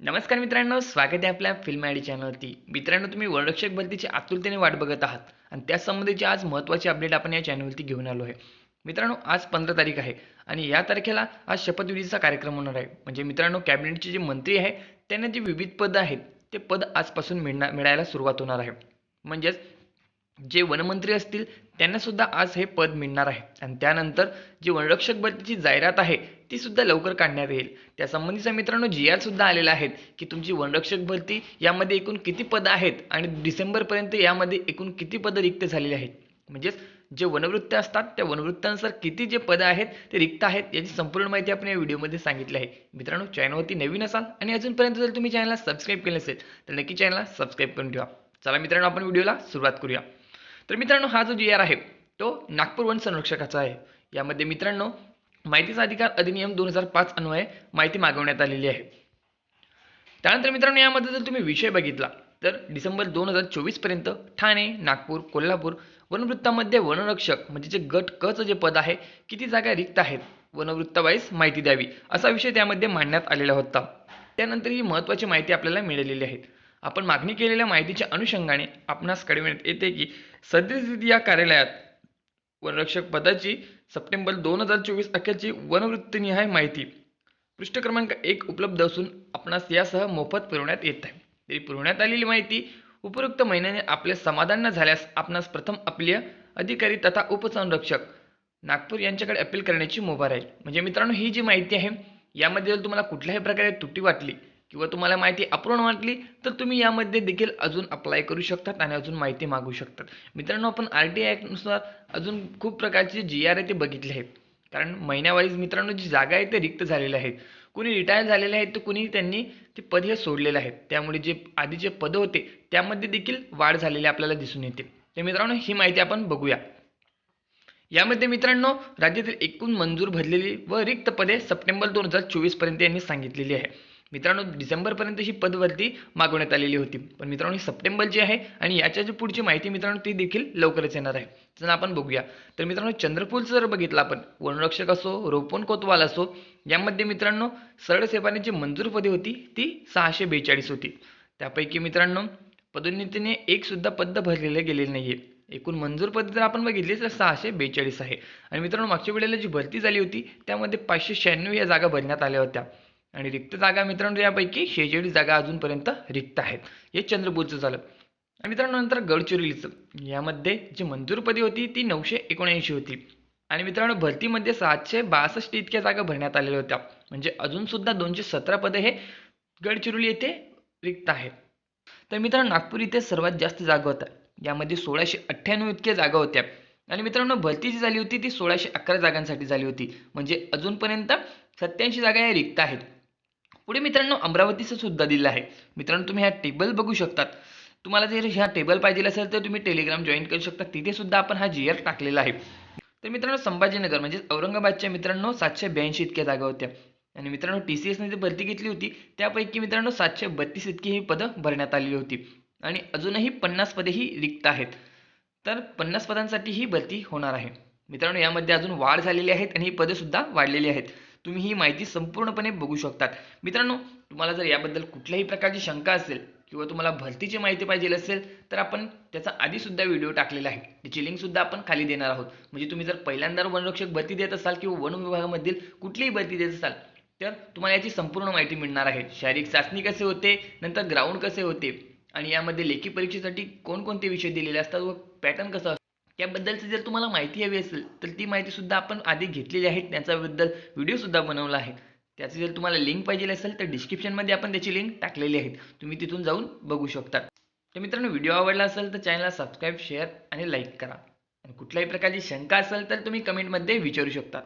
नमस्कार मित्रांनो स्वागत आहे आपल्या फिल्म आयडी चॅनलवरती. मित्रांनो तुम्ही वरक्षक भरतीची आतुरतेने वाट बघत आहात आणि त्यासंबंधीची आज महत्त्वाची अपडेट आपण या चॅनलवरती घेऊन आलो आहे. मित्रांनो आज पंधरा तारीख आहे आणि या तारखेला आज शपथविधीचा कार्यक्रम होणार आहे. म्हणजे मित्रांनो कॅबिनेटचे जे मंत्री आहे त्यांना जे विविध पदं आहेत ते पद आजपासून मिळणार मिळायला सुरुवात होणार आहे. म्हणजेच जे वनमंत्री असतील त्यांना सुद्धा आज हे पद मिळणार आहे. आणि त्यानंतर जी वनरक्षक भरतीची जाहिरात आहे ती सुद्धा लवकर काढण्यात येईल. त्यासंबंधीचा मित्रांनो जी आर सुद्धा आलेला आहेत की तुमची वनरक्षक भरती यामध्ये एकूण किती पदं आहेत आणि डिसेंबरपर्यंत यामध्ये एकूण किती पदं रिक्त झालेली आहेत? म्हणजेच जे वनवृत्त असतात त्या वनवृत्तानुसार किती जे पदं आहेत ते रिक्त आहेत याची संपूर्ण माहिती आपण या व्हिडिओमध्ये सांगितली आहे. मित्रांनो चॅनलवरती नवीन असाल आणि अजूनपर्यंत जर तुम्ही चॅनलला सबस्क्राईब केलं असेल तर नक्की चॅनलला सबस्क्राईब करून ठेवा. चला मित्रांनो आपण व्हिडिओला सुरुवात करूया. तर मित्रांनो हा जो जी आर आहे तो नागपूर वन संरक्षकाचा आहे. यामध्ये मित्रांनो माहितीचा अधिकार अधिनियम दोन हजार पाच अन्वये माहिती मागवण्यात आलेली आहे. त्यानंतर मित्रांनो यामध्ये जर तुम्ही विषय बघितला तर डिसेंबर दोन हजार चोवीसपर्यंत ठाणे नागपूर कोल्हापूर वनवृत्तामध्ये वनरक्षक म्हणजे जे गट कचं जे पद आहे किती जागा रिक्त आहेत वनवृत्तावाईस माहिती द्यावी असा विषय त्यामध्ये मांडण्यात आलेला होता. त्यानंतर ही महत्त्वाची माहिती आपल्याला मिळालेली आहे. आपण मागणी केलेल्या माहितीच्या अनुषंगाने आपणास कळविण्यात येते की सद्यस्थिती या कार्यालयात वनरक्षक पदाची सप्टेंबर दोन हजार चोवीस अखेरची वनवृत्तनिहाय माहिती पृष्ठ क्रमांक एक उपलब्ध असून आपणास यासह मोफत पुरवण्यात येत आहे. तरी पुरवण्यात आलेली माहिती उपरोक्त महिन्याने आपले समाधान न झाल्यास आपणास प्रथम आपले अधिकारी तथा उपसंरक्षक नागपूर यांच्याकडे अपील करण्याची मुभा राहील. म्हणजे मित्रांनो ही जी माहिती आहे यामध्ये जर तुम्हाला कुठल्याही प्रकारे तुटी वाटली किंवा तुम्हाला माहिती अपूर्ण वाटली तर तुम्ही यामध्ये देखील अजून अप्लाय करू शकतात आणि अजून माहिती मागू शकतात. मित्रांनो आपण आर टी ॲक्टनुसार अजून खूप प्रकारचे जी आर आहे ते बघितले आहेत. कारण महिन्यावाईज मित्रांनो जी जागा आहे ते रिक्त झालेल्या आहेत. कुणी रिटायर झालेले आहेत तर कुणी त्यांनी ते पद हे सोडलेले आहेत त्यामुळे जे आधीचे पदं होते त्यामध्ये देखील वाढ झालेली आपल्याला दिसून येते. तर मित्रांनो ही माहिती आपण बघूया. यामध्ये मित्रांनो राज्यातील एकूण मंजूर भरलेली व रिक्त पदे सप्टेंबर दोन हजार चोवीसपर्यंत यांनी सांगितलेली आहे. मित्रांनो डिसेंबरपर्यंत ही पदभरती मागवण्यात आलेली होती. पण मित्रांनो ही सप्टेंबरची आहे आणि याच्या जी पुढची माहिती मित्रांनो ती देखील लवकरच येणार आहे. जर आपण बघूया. तर मित्रांनो चंद्रपूरचं जर बघितलं आपण वनरक्षक असो रोपण कोतवाल असो यामध्ये मित्रांनो सरळ सेवाने जी मंजूर पदे होती ती सहाशे बेचाळीस होती. त्यापैकी मित्रांनो पदोन्नतीने एक सुद्धा पद भरलेले गेलेले नाहीये. एकूण मंजूर पद जर आपण बघितली तर सहाशे बेचाळीस आहे. आणि मित्रांनो मागच्या वेळेला जी भरती झाली होती त्यामध्ये पाचशे शहाण्णव या जागा भरण्यात आल्या होत्या. आणि रिक्त जागा मित्रांनो यापैकी शेहेचाळीस जागा अजूनपर्यंत रिक्त आहेत. हे चंद्रपूरचं झालं. आणि मित्रांनो नंतर गडचिरोलीचं. यामध्ये जी मंजूर पदी होती ती नऊशे एकोणऐंशी होती. आणि मित्रांनो भरतीमध्ये सातशे बासष्ट इतक्या जागा भरण्यात आलेल्या होत्या. म्हणजे अजूनसुद्धा दोनशे सतरा पदे हे गडचिरोली येथे रिक्त आहेत. तर मित्रांनो नागपूर इथे सर्वात जास्त जागा होत्या. यामध्ये सोळाशे अठ्ठ्याण्णव इतक्या जागा होत्या. आणि मित्रांनो भरती जी झाली होती ती सोळाशे अकरा जागांसाठी झाली होती. म्हणजे अजूनपर्यंत सत्याऐंशी जागा या रिक्त आहेत. पुढे मित्रांनो अमरावतीचं सुद्धा दिलं आहे. मित्रांनो तुम्ही ह्या टेबल बघू शकतात. तुम्हाला जर ह्या टेबल पाहिजे असेल तर तुम्ही टेलिग्राम जॉईन करू शकता. तिथे सुद्धा आपण हा जी आर टाकलेला आहे. तर मित्रांनो संभाजीनगर म्हणजे औरंगाबादच्या मित्रांनो सातशे ब्याऐंशी इतक्या जागा होत्या. आणि मित्रांनो टी सी एसने जी भरती घेतली होती त्यापैकी मित्रांनो सातशे बत्तीस इतकी ही पदं भरण्यात आलेली होती. आणि अजूनही पन्नास पदे ही रिक्त आहेत. तर पन्नास पदांसाठी ही भरती होणार आहे. मित्रांनो यामध्ये अजून वाढ झालेली आहेत आणि ही पदे सुद्धा वाढलेली आहेत. तुम्ही ही माहिती संपूर्णपणे बघू शकतात. मित्रांनो तुम्हाला जर याबद्दल कुठल्याही प्रकारची शंका असेल किंवा तुम्हाला भरतीची माहिती पाहिजे असेल तर आपण त्याचा आधीसुद्धा व्हिडिओ टाकलेला आहे. त्याची लिंकसुद्धा आपण खाली देणार आहोत. म्हणजे तुम्ही जर पहिल्यांदा वनरक्षक भरती देत असाल किंवा वन विभागामधील कुठलीही भरती देत असाल तर तुम्हाला याची संपूर्ण माहिती मिळणार आहे. शारीरिक चाचणी कसे होते नंतर ग्राउंड कसे होते आणि यामध्ये लेखी परीक्षेसाठी कोणकोणते विषय दिलेले असतात व पॅटर्न कसं त्याबद्दलचं जर तुम्हाला माहिती हवी असेल तर ती माहिती सुद्धा आपण आधी घेतलेली आहे. त्याच्याबद्दल व्हिडिओ सुद्धा बनवला आहे. त्याची जर तुम्हाला लिंक पाहिजे असेल तर डिस्क्रिप्शनमध्ये आपण त्याची लिंक टाकलेली आहे. तुम्ही तिथून जाऊन बघू शकता. तर मित्रांनो व्हिडिओ आवडला असेल तर चॅनलला सबस्क्राईब शेअर आणि लाईक करा. आणि कुठल्याही प्रकारची शंका असेल तर तुम्ही कमेंटमध्ये विचारू शकता.